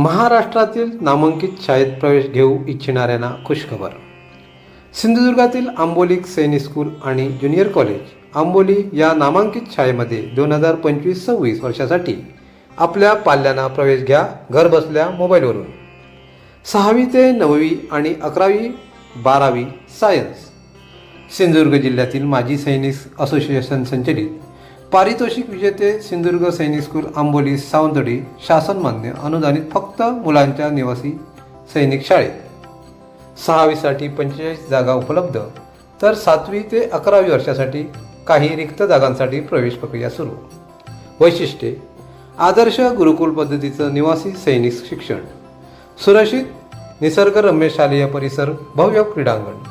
महाराष्ट्रातील नामांकित शाळेत प्रवेश घेऊ इच्छिणाऱ्यांना खुशखबर. सिंधुदुर्गातील आंबोली सैनिक स्कूल आणि ज्युनियर कॉलेज आंबोली या नामांकित शाळेमध्ये दोन हजार पंचवीस सव्वीस वर्षासाठी आपल्या पाल्यांना प्रवेश घ्या घरबसल्या मोबाईलवरून. सहावी ते नववी आणि अकरावी बारावी सायन्स. सिंधुदुर्ग जिल्ह्यातील माजी सैनिक असोसिएशन संचलित पारितोषिक विजेते सिंधुदुर्ग सैनिक स्कूल आंबोली सावंतडी शासनमान्य अनुदानित फक्त मुलांच्या निवासी सैनिक शाळेत. सहावीसाठी पंचेचाळीस जागा उपलब्ध तर सातवी ते अकरावी वर्षासाठी काही रिक्त जागांसाठी प्रवेश प्रक्रिया सुरू. वैशिष्ट्ये आदर्श गुरुकुल पद्धतीचं निवासी सैनिक शिक्षण सुरक्षित निसर्गरम्य शालेय परिसर भव्य क्रीडांगण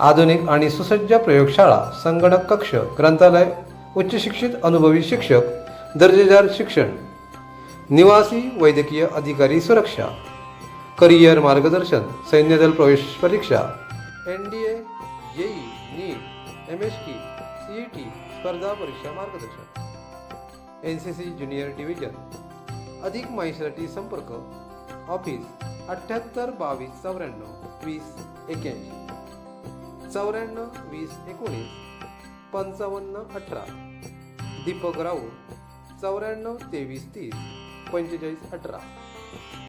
आधुनिक आणि सुसज्ज प्रयोगशाळा संगणक कक्ष ग्रंथालय उच्चशिक्षित अनुभवी शिक्षक दर्जेदार शिक्षण निवासी वैद्यकीय अधिकारी सुरक्षा करिअर मार्गदर्शन सैन्यदल प्रवेश परीक्षा N D A JEE NEET M S T C E T स्पर्धा परीक्षा मार्गदर्शन N C C junior division अधिक माहितीसाठी संपर्क ऑफिस अठ्ठ्याहत्तर बावीस चौऱ्याण्णव वीस एक्याऐंशी चौऱ्याण्णव वीस एकोणीस पंचावन्न अठरा. दीपक राऊत चौऱ्याण्णव तेवीस तीस पंचेचाळीस अठरा.